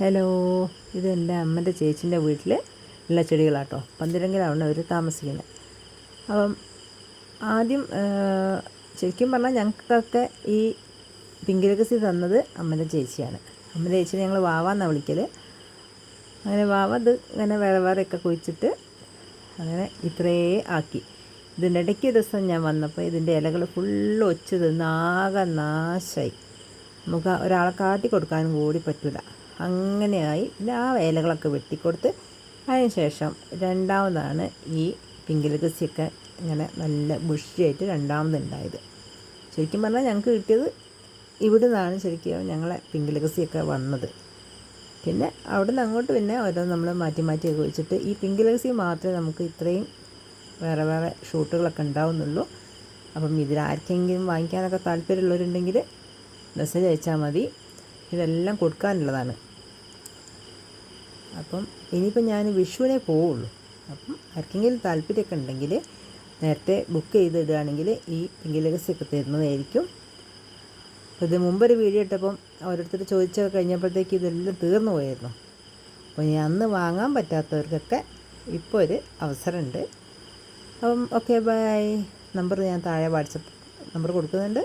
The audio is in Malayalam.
ഹലോ ഇത് എന്റെ അമ്മന്റെ ചേച്ചിന്റെ വീട്ടിൽ ഉള്ള ചെടികളാട്ടോ. പന്തിരങ്കിലാണ് അവർ താമസിക്കുന്നത്. അപ്പം ആദ്യം ശരിക്കും പറഞ്ഞാൽ ഞങ്ങൾക്കൊക്കെ ഈ പിങ്കിലകസി തന്നത് അമ്മന്റെ ചേച്ചിയാണ്. അമ്മന്റെ ചേച്ചി ഞങ്ങൾ വാവാന്നാണ് വിളിക്കൽ അങ്ങനെ വാവ ഇത് ഇങ്ങനെ വേറെ വേറെയൊക്കെ കുഴിച്ചിട്ട് അങ്ങനെ ഇത്രയേ ആക്കി. ഇതിന്റെ ഇടയ്ക്ക് ദിവസം ഞാൻ വന്നപ്പോൾ ഇതിന്റെ ഇലകൾ ഫുള്ള് ഒച്ച് തിന്ന് ആകെ നാശമായി നമുക്ക് ഒരാളെ കാട്ടി കൊടുക്കാനും കൂടി പറ്റില്ല അങ്ങനെയായി. ആ വേലകളൊക്കെ വെട്ടിക്കൊടുത്ത് അതിന് ശേഷം രണ്ടാമതാണ് ഈ പിങ്കിലകസിയൊക്കെ ഇങ്ങനെ നല്ല ബുഷിയായിട്ട് രണ്ടാമതുണ്ടായത്. ശരിക്കും പറഞ്ഞാൽ ഞങ്ങൾക്ക് കിട്ടിയത് ഇവിടെ നിന്നാണ് ശരിക്കും ഞങ്ങളെ പിങ്കിലകസിയൊക്കെ വന്നത്. പിന്നെ അവിടെ നിന്ന് അങ്ങോട്ട് പിന്നെ ഓരോ നമ്മൾ മാറ്റി മാറ്റിയൊക്കെ വെച്ചിട്ട് ഈ പിങ്കിലകസി മാത്രമേ നമുക്ക് ഇത്രയും വേറെ വേറെ ഷൂട്ടുകളൊക്കെ ഉണ്ടാവുന്നുള്ളൂ. അപ്പം ഇതിൽ ആർക്കെങ്കിലും വാങ്ങിക്കാനൊക്കെ താല്പര്യമുള്ളവരുണ്ടെങ്കിൽ മെസ്സേജ് അയച്ചാൽ മതി. ഇതെല്ലാം കൊടുക്കാനുള്ളതാണ്. അപ്പം ഇനിയിപ്പോൾ ഞാൻ വിഷുവിനെ പോവുള്ളൂ. അപ്പം ആർക്കെങ്കിലും താല്പര്യമൊക്കെ ഉണ്ടെങ്കിൽ നേരത്തെ ബുക്ക് ചെയ്തിടുകയാണെങ്കിൽ ഈ പിങ്ക് ലഗസി ഒക്കെ തരുന്നതായിരിക്കും ഇത് മുമ്പൊരു വീഡിയോ ഇട്ടപ്പം ഓരോരുത്തർ ചോദിച്ചൊക്കെ കഴിഞ്ഞപ്പോഴത്തേക്ക് ഇതെല്ലാം തീർന്നു പോയിരുന്നു അപ്പോൾ ഇനി അന്ന് വാങ്ങാൻ പറ്റാത്തവർക്കൊക്കെ ഇപ്പോൾ ഒരു അവസരമുണ്ട്. അപ്പം ഓക്കെ ബൈ നമ്പർ ഞാൻ താഴെ വാട്സപ്പ് നമ്പർ കൊടുക്കുന്നുണ്ട്.